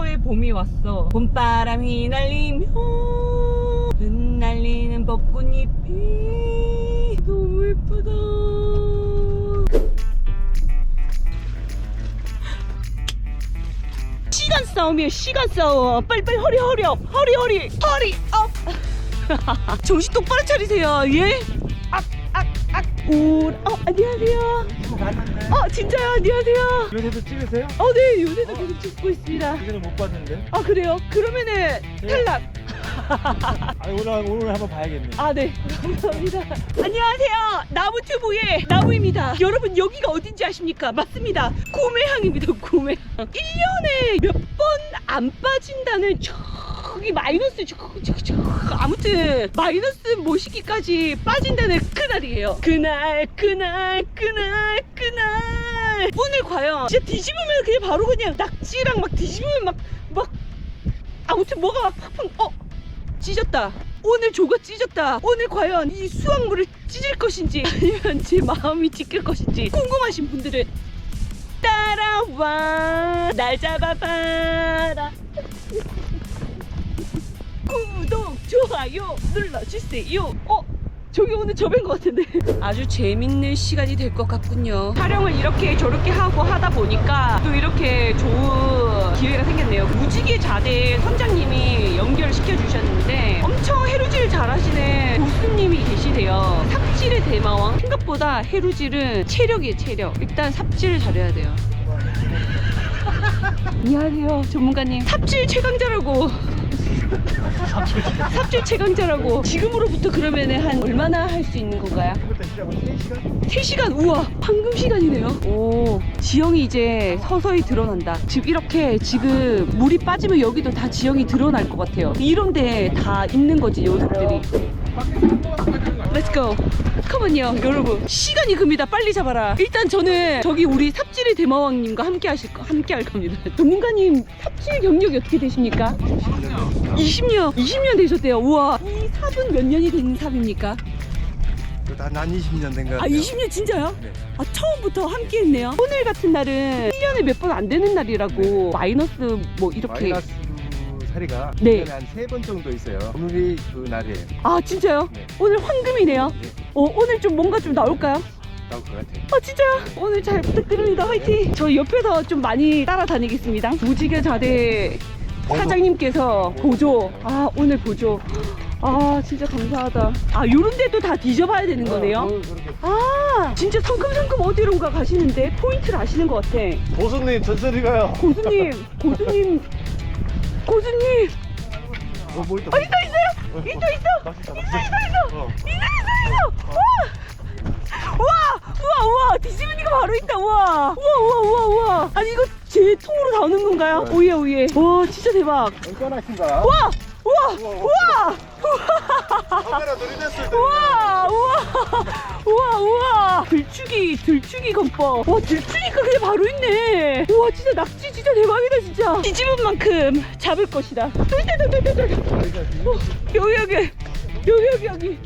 서서히 봄이 왔어. 봄바람이 날리며 흩날리는 벚꽃잎이 너무 예쁘다. 시간 싸움이에요. 시간 싸움. 빨리빨리 허리 허리 업. 허리 허리 허리 업. 정신 똑바로 차리세요. 예? 오, 어, 안녕하세요. 어, 진짜요? 안녕하세요. 요새도 찍으세요? 어, 네, 요새도 계속 찍고 있습니다. 그전에 못 봤는데. 아, 그래요? 그러면은 탈락. 아 오늘 오늘 한번 봐야겠네. 아, 네. 감사합니다. 안녕하세요. 나무튜브의 나무입니다. 여러분, 여기가 어딘지 아십니까? 맞습니다. 구매항입니다, 구매항. 1년에 몇 번 안 빠진다는 저 기 마이너스 저기 저기 저기 아무튼 마이너스 모시기까지 빠진다는 그날이에요. 그날 그날 그날 그날 오늘 과연 진짜 뒤집으면 그냥 바로 그냥 낙지랑 막 뒤집으면 막 막 아무튼 뭐가 막 팍팍 어 찢었다. 오늘 조가 찢었다. 오늘 과연 이 수확물을 찢을 것인지 아니면 제 마음이 찢길 것인지 궁금하신 분들은 따라와 날 잡아봐라. 구독 좋아요 눌러주세요. 어? 저기 오늘 저벤 것 같은데. 아주 재밌는 시간이 될 것 같군요. 촬영을 이렇게 저렇게 하고 하다 보니까 또 이렇게 좋은 기회가 생겼네요. 무지개 자대 선장님이 연결시켜 주셨는데 엄청 해루질 잘하시는 교수님이 계시대요. 삽질의 대마왕. 생각보다 해루질은 체력이에요 체력. 일단 삽질을 잘해야 돼요. 안녕하세요 전문가님. 삽질 최강자라고 삽질 최강자라고. 지금으로부터 그러면 한 얼마나 할 수 있는 건가요? 일단 시작은 3시간? 3시간 우와 방금 시간이네요. 오 지형이 이제 서서히 드러난다. 지금 이렇게 지금 물이 빠지면 여기도 다 지형이 드러날 것 같아요. 이런 데 다 있는 거지 녀석들이. 렛츠 고 컴온요 여러분 시간이 금이다 빨리 잡아라 일단 저는 저기 우리 삽질의 대마왕님과 함께 하실 거 함께 할 겁니다 전문가님 삽질 경력이 어떻게 되십니까? 20년 20년 되셨대요 우와 이 삽은 몇 년이 된 삽입니까? 난, 난 20년 된 거야. 아 20년 진짜요? 네. 아 처음부터 함께 했네요 오늘 같은 날은 1년에 몇 번 안 되는 날이라고 마이너스 뭐 이렇게 마이너스 사리가 네. 네. 한 세 번 정도 있어요. 오늘이 그 날이에요. 아 진짜요? 네. 오늘 황금이네요 네. 어, 오늘 좀 뭔가 좀 나올까요? 나올 것 같아요. 아 진짜요? 오늘 잘 부탁드립니다 화이팅 저 옆에서 좀 많이 따라다니겠습니다 무지개 자대 사장님께서 보조 아 오늘 보조 아 진짜 감사하다 아 요런 데도 다 뒤져봐야 되는 거네요 어, 그렇게. 아 진짜 성큼성큼 어디론가 가시는데 포인트를 아시는 것 같아 보수님 천천히 가요. 고수님 고수님 고수님. 어, 뭐 있다. 어 있어 있어요? 있어. 있어 맛있다. 있어 있어 어. 있어 있어 있어. 우와. 우와 우와 뒤집으니까 바로 있다. 우와. 우와 우와 우와 우와. 아니 이거 제 통으로 나오는 건가요? 네. 오예 오예. 와 진짜 대박. 뻔하신가? 우와 우와 우와, 우와. 카메라 들이댔을 때. 우와 우와. 우와 우와. 들추기 들추기 건법. 와 들추니까 그냥 바로 있네. 우 와 진짜 낙지 진짜 대박이다 진짜. 뒤집은 만큼 잡을 것이다. 또 있다 또 있다 어, 여기 여기 여기 여기 여기.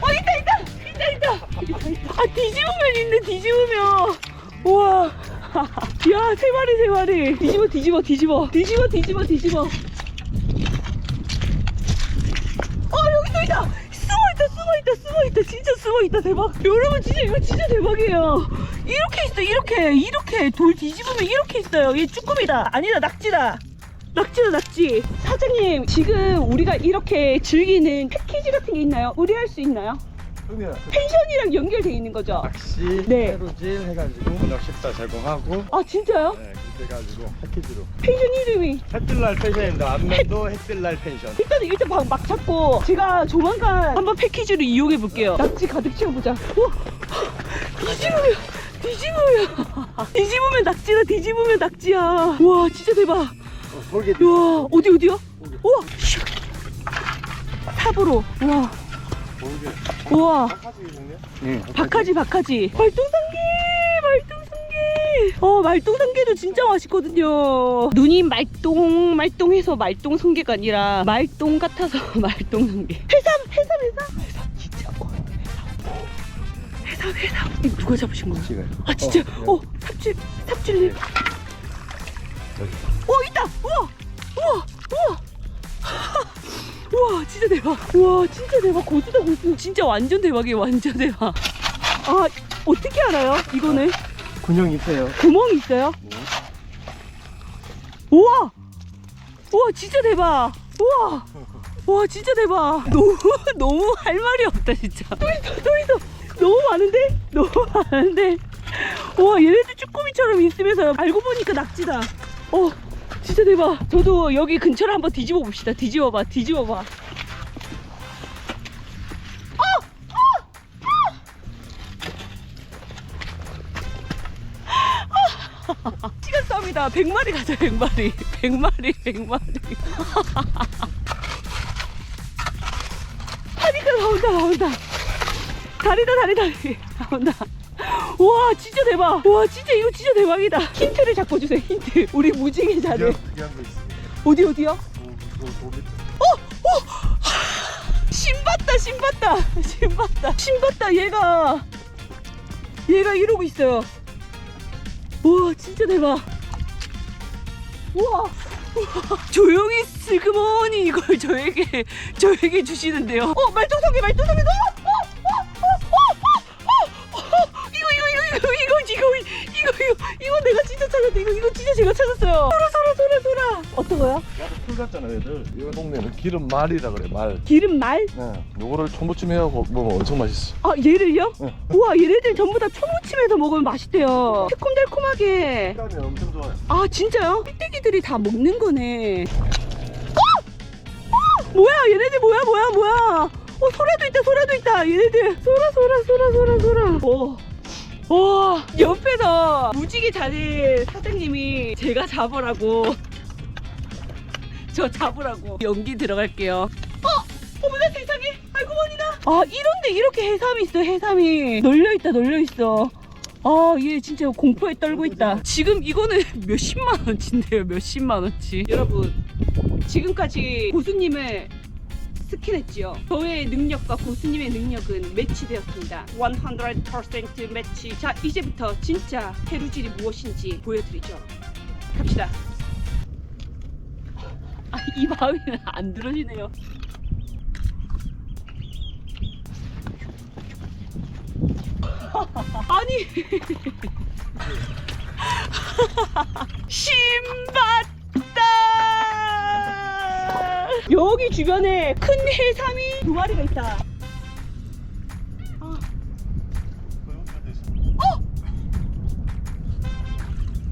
어 있다 있다 있다 있다 있다 있다. 아 뒤집으면 있네 뒤집으면. 우와. 야세 마리 세 마리. 뒤집어 뒤집어 뒤집어. 뒤집어 뒤집어 뒤집어. 어 여기 또 있다 숨어 있다 숨어 있다 숨어 있다 진짜 숨어 있다 대박. 여러분 진짜 이거 진짜 대박이에요. 이렇게 있어 이렇게 이렇게. 돌 뒤집으면 이렇게 있어요. 얘 쭈꾸미다. 아니다 낙지다. 낙지다 낙지. 사장님 지금 우리가 이렇게 즐기는 패키지 같은 게 있나요? 의뢰할 수 있나요? 펜션이랑 연결돼 있는 거죠? 낚시, 네. 해루질 해가지고 저녁 식사 제공하고 아 진짜요? 네, 그렇게 해가지고 패키지로 펜션 이름이 햇빛날 펜션입니다. 안면도 햇빛날 펜션. 일단 일단 막, 막 잡고 제가 조만간 한번 패키지로 이용해 볼게요. 낙지 가득 채워보자. 오, 뒤집으면 뒤집으면 뒤집으면 낙지다. 뒤집으면 낙지야. 와 진짜 대박. 어, 돌게 와 어디 어디요? 우와 슉. 삽으로 우와. 우와? 응. 박하지 박하지. 말똥상게 말똥상게 어 말똥상게도 진짜 맛있거든요. 눈이 말똥 말똥해서 말똥성게가 아니라 말똥 같아서 말똥성게 해삼 해삼 해삼. 해삼 진짜 어 해삼 해삼. 해삼 이거 누가 잡으신 거예요? 지금. 아 진짜? 네. 어 삽질 삽질님 저기. 어 있다! 우와! 우와! 우와 우와 진짜 대박. 우와 진짜 대박. 고수다 고수 진짜 완전 대박이에요 완전 대박. 아 어떻게 알아요 이거는? 군용 있어요. 구멍이 있어요? 네. 우와! 우와 진짜 대박. 우와! 와 진짜 대박. 너무 너무 할 말이 없다 진짜. 또 있어 또 있어. 너무 많은데? 너무 많은데? 와 얘네들 쭈꾸미처럼 있으면서 알고 보니까 낙지다. 어 진짜 대박. 저도 여기 근처를 한번 뒤집어 봅시다. 뒤집어 봐 뒤집어 봐. 시간 싸움이다. 100마리 가자 100마리. 100마리 100마리. 하니까 나온다 나온다. 다리다 다리 다리 나온다 와 진짜 대박. 와 진짜 이거 진짜 대박이다. 힌트를 잡고 주세요 힌트. 우리 무지개 자리 특이한, 특이한 거 있어요. 어디 어디요? 도, 도, 도미. 신봤다 신봤다. 신봤다. 신봤다 얘가. 얘가 이러고 있어요. 우와 진짜 대박. 우와 우와, 조용히 슬그머니 이걸 저에게 저에게 주시는데요. 어 말똥성게 말똥성게 어, 어, 어, 어, 이거 이거 이거 이거 이거 내가 진짜 찾았네. 이거 이거 진짜 제가 찾았어요. 소라 소라 소라 소라. 어떤 거야? 약간 풀 같잖아 애들 이 동네는 기름 말이라 그래 말 기름 말? 네. 요거를 초무침에 먹으면 엄청 맛있어 아 얘를요? 네. 우와 얘네들 전부 다 초무침해서 먹으면 맛있대요. 어. 새콤달콤하게. 식감이 엄청 좋아요 아 진짜요? 삐뚤기들이 다 먹는 거네. 어! 어! 뭐야 얘네들 뭐야 뭐야 뭐야. 어 소라도 있다 소라도 있다 얘네들 소라 소라 소라 소라 소라. 오 와 옆에서 무지개 자리 사장님이 제가 잡으라고 저 잡으라고 연기 들어갈게요 어! 어머나 세상에 아이고 머니나 아 이런데 이렇게 해삼이 있어 해삼이 널려있다 널려있어 아, 얘 진짜 공포에 떨고 있다. 지금 이거는 몇십만 원치인데요, 몇십만 원치. 여러분, 지금까지 고수님을 스캔했지요. 저의 능력과 고수님의 능력은 매치되었습니다. 100% 매치. 자, 이제부터 진짜 해루질이 무엇인지 보여드리죠. 갑시다. 아, 이 마음이는 안 들어지네요. 아니 신봤다 여기 주변에 큰 해삼이 두 마리가 있다. 아,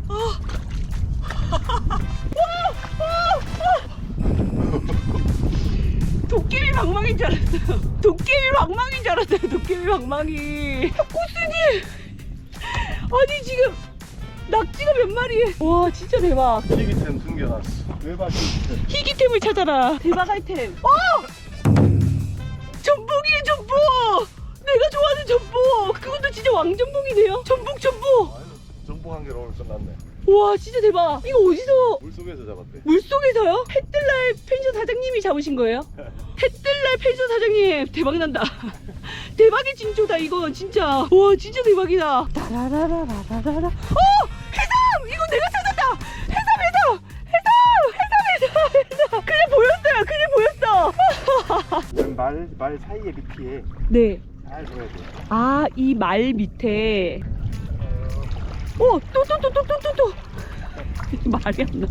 도깨비 방망인 줄 알았어요. 도깨비 방망인 줄 알았어요 도깨비 방망이. 코스님! 아니 지금 낙지가 몇 마리 와 진짜 대박. 희귀템 숨겨놨어. 대박 희귀템. 희귀템을 찾아라 대박 아이템 어! 전복이에요 전복 내가 좋아하는 전복 그것도 진짜 왕전복이네요 전복 전복 정보 한 개로 오늘 끝났네. 와 진짜 대박 이거 어디서 물속에서 잡았대. 물속에서요? 햇뜰날 펜션 사장님이 잡으신 거예요? 햇뜰날 펜션 사장님 대박 난다 대박의 진조다 이거 진짜 와 진짜 대박이다 따라라라라라라 어! 말, 말 사이에 밑에 네잘 보여야 돼. 아, 이 말 밑에. 어, 또, 또, 또, 또, 또, 또, 또. 말이 안 나.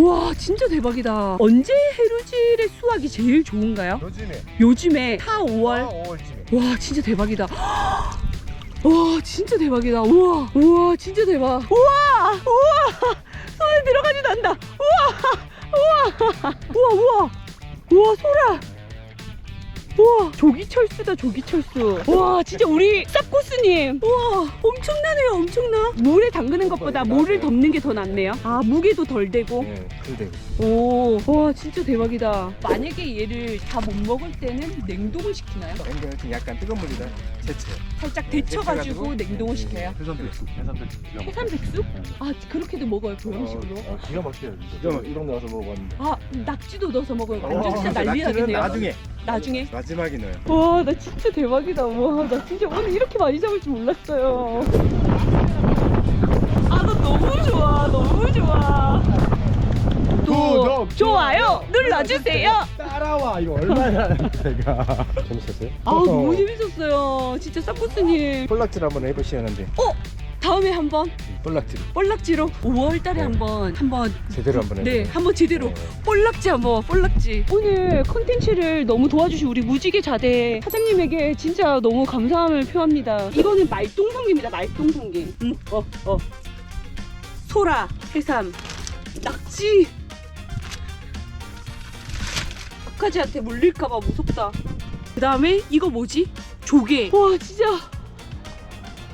와, 진짜 대박이다. 언제 해루질의 수확이 제일 좋은가요? 요즘에 요즘에 4, 5월. 5월쯤에. 와, 진짜 대박이다. 와, 진짜 대박이다. 우와, 우와, 진짜 대박. 우와, 우와, 손에 들어가지도 않는다. 우와, 우와, 우와, 우와, 우와, 소라. 우와, 조기 철수다, 조기 철수. 와, 진짜 우리 쌉코스님. 우와, 엄청나네요, 엄청나. 물에 담그는 것보다 물을 덮는 게 더 낫네요. 아, 무게도 덜 되고. 네, 근데 오, 와, 진짜 대박이다. 만약에 얘를 다 못 먹을 때는 냉동을 시키나요? 냉동을 좀 약간 뜨거운 물이다 제체 살짝 데쳐가지고 냉동을 네, 시켜요. 해산 백숙, 해산 백숙 기가 막혀. 해산 백숙? 아 그렇게도 먹어요 보양식으로? 어, 기가 막혀요. 진짜. 이 동네 와서 먹어봤는데. 아 낙지도 넣어서 먹어요. 완전 어, 진짜 낙지는 난리 나겠네요. 나중에 나중에. 마지막이네요. 와, 나 진짜 대박이다. 와, 나 진짜 오늘 이렇게 많이 잡을 줄 몰랐어요. 아, 나 너무 좋아. 너무 좋아. 구독, 좋아요 눌러주세요. 따라와 이거 얼마나 제가 재밌었어요? 아, 너무 재밌었어요. 진짜 쌈부스님. 폴락질 한번 해보시는데. 어? 다음에 한번 볼락질 볼락지로 5월달에 한번 한번 제대로 한번 네 해보세요. 한번 제대로 볼락지 한번 볼락지. 오늘 컨텐츠를 너무 도와주신 우리 무지개 자대 사장님에게 진짜 너무 감사함을 표합니다. 이거는 말똥성게입니다 말똥성게 음, 어, 어. 소라 해삼 낙지. 박하지한테 물릴까봐 무섭다. 그 다음에 이거 뭐지? 조개. 와 진짜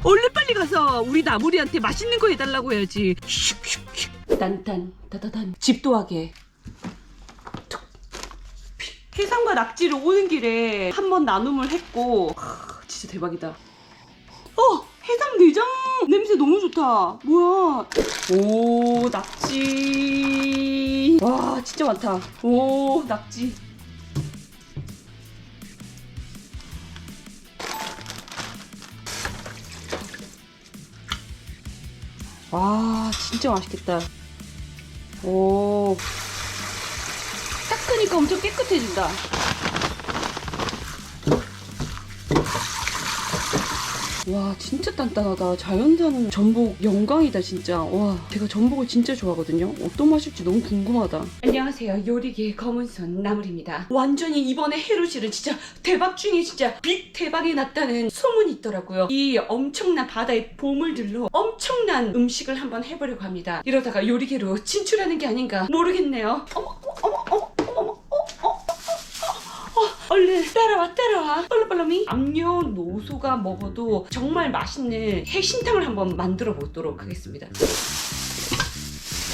얼른 빨리 가서 우리 나무리한테 맛있는 거 해달라고 해야지. 슉슉슉. 딴딴 따다단 집도하게. 툭. 해삼과 낙지를 오는 길에 한 번 나눔을 했고. 하, 진짜 대박이다. 어 해삼 내장! 냄새 너무 좋다. 뭐야? 오 낙지. 와 진짜 많다. 오 낙지 와 진짜 맛있겠다. 오. 닦으니까 엄청 깨끗해진다 와 진짜 단단하다. 자연산 전복 영광이다 진짜. 와 제가 전복을 진짜 좋아하거든요. 어떤 맛일지 너무 궁금하다. 안녕하세요. 요리계 검은손 나물입니다. 완전히 이번에 헤루시를 진짜 대박 중에 진짜 빅 대박이 났다는 소문이 있더라고요. 이 엄청난 바다의 보물들로 엄청난 음식을 한번 해보려고 합니다. 이러다가 요리계로 진출하는 게 아닌가 모르겠네요. 어머 어머 얼른 따라와 따라와. 빨라빨라미. 남녀노소가 먹어도 정말 맛있는 해신탕을 한번 만들어 보도록 하겠습니다.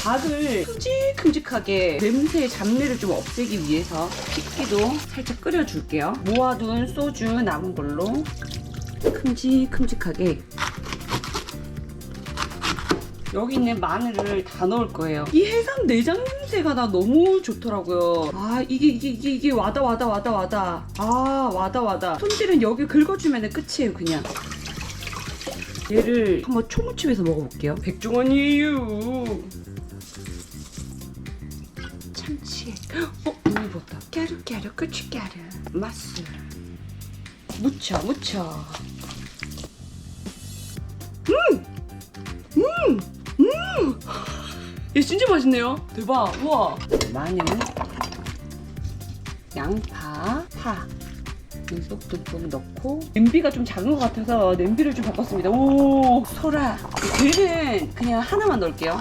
닭을 큼직큼직하게 냄새 잡내를 좀 없애기 위해서 핏기도 살짝 끓여줄게요. 모아둔 소주 남은 걸로 큼직큼직하게 여기 있는 마늘을 다 넣을 거예요. 이 해삼 내장 냄새가 나 너무 좋더라고요. 아 이게 이게 이게 이게 와다 와다 와다 와다. 아 와다 와다. 손질은 여기 긁어주면 끝이에요 그냥. 얘를 한번 초무침해서 먹어볼게요. 백종원이에요. 참치. 어 너무 부었다. 까르까르 고춧가루 맛술. 무쳐 무쳐. 얘 진짜 맛있네요. 대박. 우와. 마늘, 양파, 파. 듬뿍 듬뿍 넣고 냄비가 좀 작은 것 같아서 냄비를 좀 바꿨습니다. 오, 소라. 얘는 그냥 하나만 넣을게요.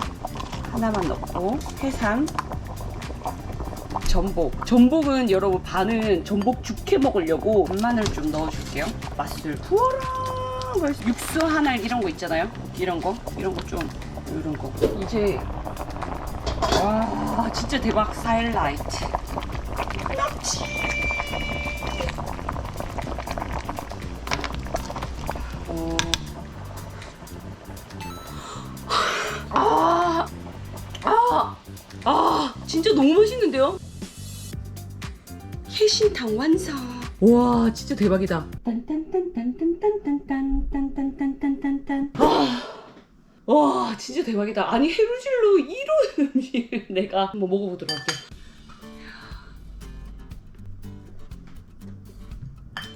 하나만 넣고 해삼, 전복. 전복은 여러분 반은 전복 죽해 먹으려고 반만을 좀 넣어줄게요. 맛술. 맛있- 육수 하나 이런 거 있잖아요. 이런 거, 이런 거 좀, 이런 거. 이제 와 진짜 대박 사일라이트 낙지 오. 아, 아, 아, 진짜 너무 맛있는데요? 해신탕 완성. 와, 진짜 대박이다. 딴딴딴딴딴딴딴딴딴딴딴딴딴. 아, 와 진짜 대박이다. 아니 해루질로 이런 음식을 내가 한번 먹어보도록 할게요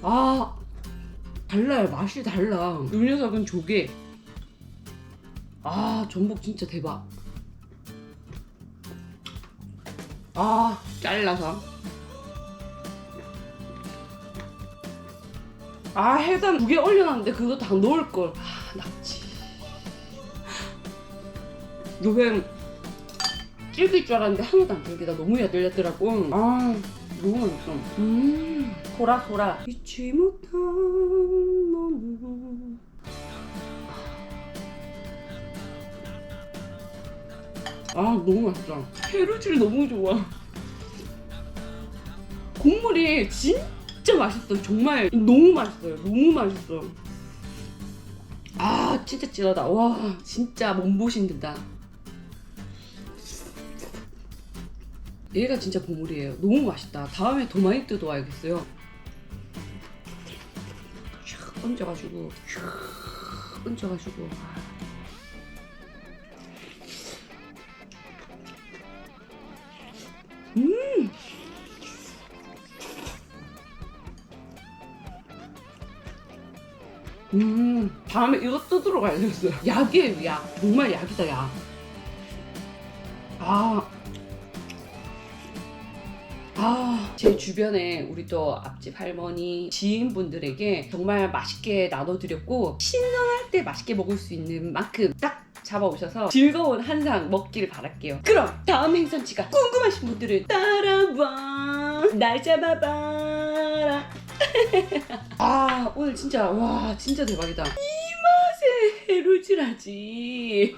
아 달라요. 맛이 달라. 이 녀석은 조개. 아 전복 진짜 대박. 아 잘라서. 아 해삼 두 개 올려놨는데 그거 다 넣을 걸. 아 낙지 요게 질길 줄 알았는데 하나도 안 질기다. 너무 야들야들하고. 아 너무 맛있어. 음. 소라 소라. 잊지 못한 너무 아 너무 맛있다. 해루질 너무 좋아. 국물이 진짜 맛있어. 정말 너무 맛있어요. 너무 맛있어. 아 진짜 찐하다. 와 진짜 몸보신 든다 얘가 진짜 보물이에요. 너무 맛있다. 다음에 더 많이 뜯어와야겠어요. 샥 얹어가지고 샥 얹어가지고 음! 음, 다음에 이거 뜯으러 가야 되겠어요. 약이에요, 약. 정말 약이다, 약. 아, 제 주변에 우리 또 앞집 할머니, 지인분들에게 정말 맛있게 나눠드렸고, 신선할 때 맛있게 먹을 수 있는 만큼 딱 잡아오셔서 즐거운 한상 먹기를 바랄게요. 그럼 다음 행선지가 궁금하신 분들은 따라와, 날 잡아봐라. 아, 오늘 진짜, 와, 진짜 대박이다. 이 맛에 해루질하지.